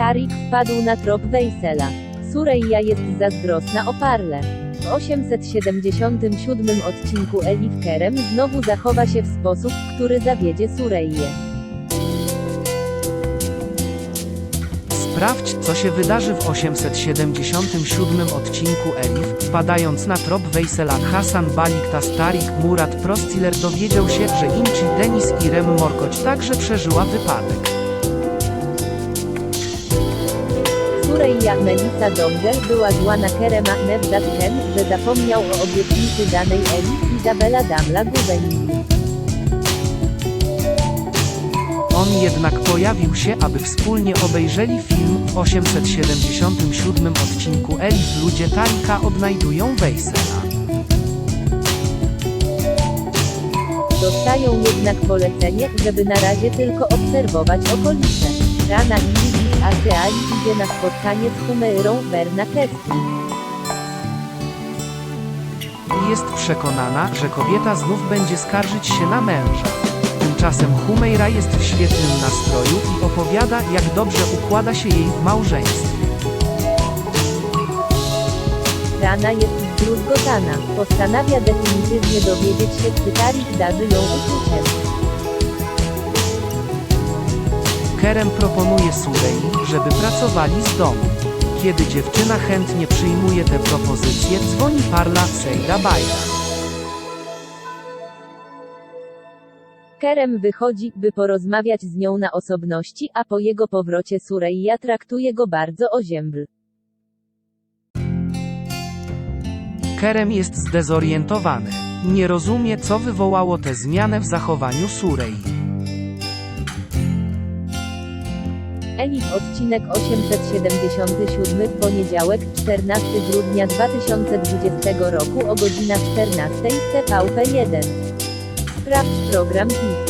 Tarik wpadł na trop Weysela. Sureja jest zazdrosna o Parle. W 877 odcinku Elif Kerem znowu zachowa się w sposób, który zawiedzie Sureję. Sprawdź, co się wydarzy w 877 odcinku Elif, wpadając na trop Weysela Hasan Balik Tastarik Murat Prostiller dowiedział się, że Inci Denis i Rem Morkoć także przeżyła wypadek. Sureja Melisa Donger była zła na Kerema Nevzat Ken, że zapomniał o obietnicy danej Elif Izabela Damla Gubeni. On jednak pojawił się, aby wspólnie obejrzeli film. W 877 odcinku Elif ludzie Tarika odnajdują Weysela. Dostają jednak polecenie, żeby na razie tylko obserwować okolice. Rana Lili Aseali idzie na spotkanie z Humeirą Bernakeskim. jest przekonana, że kobieta znów będzie skarżyć się na męża. Tymczasem Humeira jest w świetnym nastroju i opowiada, jak dobrze układa się jej w małżeństwie. Rana jest zdruzgotana. Postanawia definitywnie dowiedzieć się, czy Tarik darzy ją uczuciem. Kerem proponuje Surei, żeby pracowali z domu. Kiedy dziewczyna chętnie przyjmuje te propozycje, dzwoni Parla Sejda Bajra. Kerem wychodzi, by porozmawiać z nią na osobności, a po jego powrocie Sureja traktuje go bardzo oziębl. Kerem jest zdezorientowany. Nie rozumie, co wywołało tę zmianę w zachowaniu Surei. Elif odcinek 877 w poniedziałek 14 grudnia 2020 roku o godzina 14 TVP1. Sprawdź program PIS.